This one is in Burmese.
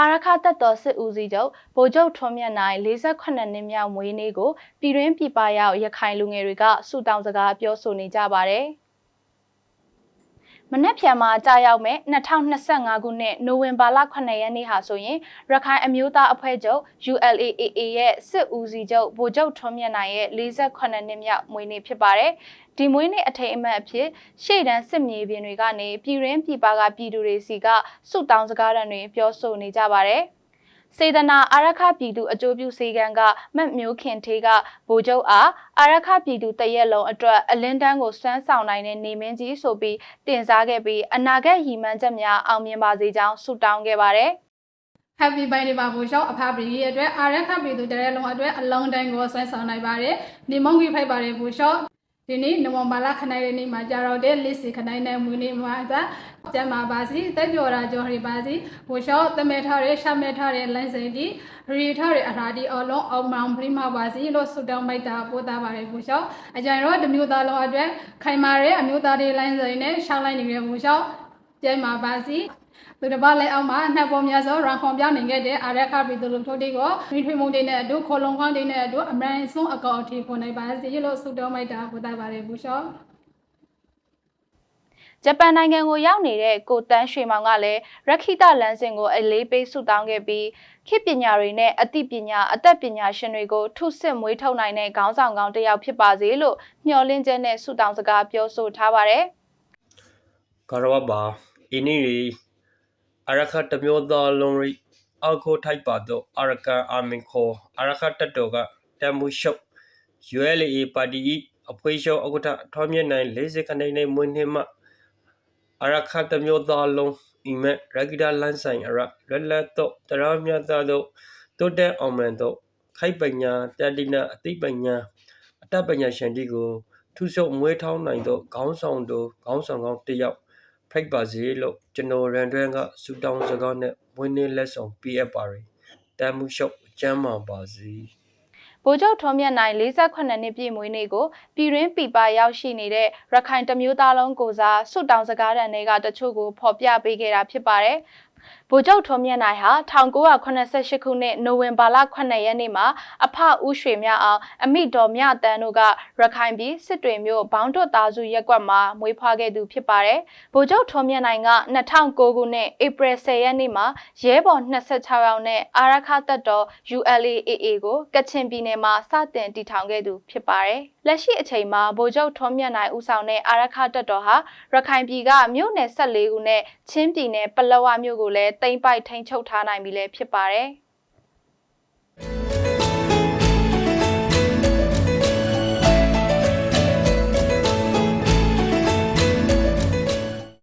အာရခတပ်တော်စစ်ဦးစီးချုပ်ဗိုလ်ချုပ်ထွန်းမြတ်နိုင်48နှစ်မြောက်မွေးနေ့ကိုပြည်တွင်းပြည်ပရောက်ရခိုင်လူငယ်တွေကဆုတောင်းစကားပြောဆိုနေကြပါတယ်။ မနက်ဖြန်မှာကြာရောက်မဲ့2025ခုနှစ်နိုဝင်ဘာလ9ရက်နေ့ဟာဆိုရင်ရခိုင်အမျိုးသားအဖွဲ့ချုပ် ULAAA ရဲ့စစ်ဦးစီးချုပ်ဗိုလ်ချုပ်ထွန်းမြတ်နိုင်ရဲ့48နှစ်မြောက်မွေးနေ့ဖြစ်ပါတယ်။ဒီမွေးနေ့အထိမ်းအမှတ်အဖြစ်ရှေ့တန်းစစ်မြေပြင်တွေကနေပြည်ရင်းပြည်ပကပြည်သူတွေစီကဆုတောင်းစကားတွေပြောဆိုနေကြပါတယ်။ စေတနာအာရခပြည်သူအကျိုးပြုစေကံကမတ်မျိုးခင်ထေးကဗိုလ်ချုပ်အားအာရခပြည်သူတရက်လုံးအတွက်အလင်းတန်းကိုစွမ်းဆောင်နိုင်တဲ့နေမင်းကြီးဆိုပြီးတင်စားခဲ့ပြီးအနာဂတ်ရည်မှန်းချက်များအောင်မြင်ပါစေကြောင်းဆုတောင်းခဲ့ပါတယ်။ Happy birthday ပါဘူရှော့အဖပရီရဲ့အတွက်အာရက်ခပီသူတရဲလုံးအတွက်အလုံးတိုင်းကိုဆွဲဆောင်နိုင်ပါတယ်။နေမုံကြီးဖိုက်ပါတယ်ဘူရှော့ ဒီနေ့နိုဝင်ဘာလခနိုင်တဲ့နေ့မှာကြာတော့တဲ့လစ်စီခနိုင်တဲ့မွေးနေ့မှာသာကျမ်းပါပါစီတက်ကြော်ရာကြော်ရီပါစီဘူရှော့တမဲထားတဲ့ရှာမဲထားတဲ့လိုင်းစိန်ဒီရီထားတဲ့အရာဒီအလုံးအောင်မောင်ပြိမပါစီလို့ဆုတောင်းမိုက်တာပို့သားပါတယ်ဘူရှော့အကြံတော့တမျိုးသားလုံးအတွက်ခိုင်မာတဲ့အမျိုးသားတွေလိုင်းစိန်နဲ့ရှောင်းလိုက်နေတဲ့ဘူရှော့ ကျမ်းပါပါစီသူတစ်ပါးလည်းအောက်မှာနှစ်ပေါ်များစွာရန်ခွန်ပြနေခဲ့တဲ့အာရခပြည်သူလူထုတွေကိုမိထွေမုံတွေနဲ့အတူခေါ်လုံခွန်းတွေနဲ့အတူအမှန်ဆုံးအကောင့်အထည်ပေါ်နိုင်ပါစေလို့ဆုတောင်းလိုက်တာပို့တာပါတယ်ဘူရှော့ဂျပန်နိုင်ငံကိုရောက်နေတဲ့ကိုတန်းရွှေမောင်ကလည်းရခိတလမ်းစဉ်ကိုအလေးပေးဆုတောင်းခဲ့ပြီးခေတ်ပညာတွေနဲ့အသိပညာအသက်ပညာရှင်တွေကိုထုစစ်မွေးထုတ်နိုင်တဲ့ခေါင်းဆောင်ကောင်းတစ်ယောက်ဖြစ်ပါစေလို့မျှော်လင့်ချက်နဲ့ဆုတောင်းစကားပြောဆိုထားပါတယ်။ ကရဝဘာအင်းရီအရခတ်တမျိုးသားလုံးရိအောက်ကိုထိုက်ပါတော့အရကန်အာမင်ခေါ်အရခတ်တတော်ကတမှုရှုပ် ULA ပါတီအဖွဲရှောဥက္ကဋ္ဌထောမြင့်နိုင်40ခနိုင်နေမွေးနေ့မှာအရခတ်တမျိုးသားလုံးအိမက်ရဂိဒလန်ဆိုင်အရလက်လက်တော့တရမြတ်တော့တိုးတက်အောင်မှန်တော့ခိုက်ပညာတတိနာအသိပညာအတတ်ပညာရှင်တီကို ထုဆုပ်မွေးထောင်းနိုင်တော့ခေါင်းဆောင်တို့ခေါင်းဆောင်ကောင်းတယောက် ဖိတ်ပါစေလို့ကျွန်တော်ရန်တွဲကစူတောင်းစကားနဲ့ဝင်းနေလက်ဆောင်ပြအပ်ပါရယ်တမ်းမှုရှုပ်ကျမ်းမာပါစေဗိုလ်ချုပ်ထွန်းမြတ်နိုင်48နှစ်ပြည့်မွေးနေ့ကိုပြည်ရင်းပြည်ပရောက်ရှိနေတဲ့ရခိုင်တမျိုးသားလုံးကိုစားစွတ်တောင်စကားတန်တွေကတချို့ကိုဖော်ပြပေးခဲ့တာဖြစ်ပါတယ်။ ဗိုလ်ချုပ်ထွန်းမြတ်နိုင်ဟာ1988ခုနှစ်နိုဝင်ဘာလ9ရက်နေ့မှာအဖဦးရွှေမြအောင်အမိတော်မြတန်းတို့ကရခိုင်ပြည်စစ်တွေမြို့ဘောင်းတွတ်သားစုရက်ကွက်မှာမွေးဖွားခဲ့သူဖြစ်ပါတယ်။ဗိုလ်ချုပ်ထွန်းမြတ်နိုင်က2009ခုနှစ်ဧပြီ10ရက်နေ့မှာရဲဘော်26ယောက်နဲ့အာရခတပ်တော် ULAAA ကိုကချင်ပြည်နယ်မှာစတင်တည်ထောင်ခဲ့သူဖြစ်ပါတယ်။လက်ရှိအချိန်မှာဗိုလ်ချုပ်ထွန်းမြတ်နိုင်ဦးဆောင်တဲ့အာရခတပ်တော်ဟာရခိုင်ပြည်ကမြို့နယ်14ခုနဲ့ချင်းပြည်နယ်ပလောဝမြို့ကိုလည်းတိမ့်ပိုက်ထိန်းချုပ်ထားနိုင်ပြီလည်းဖြစ်ပါတယ်။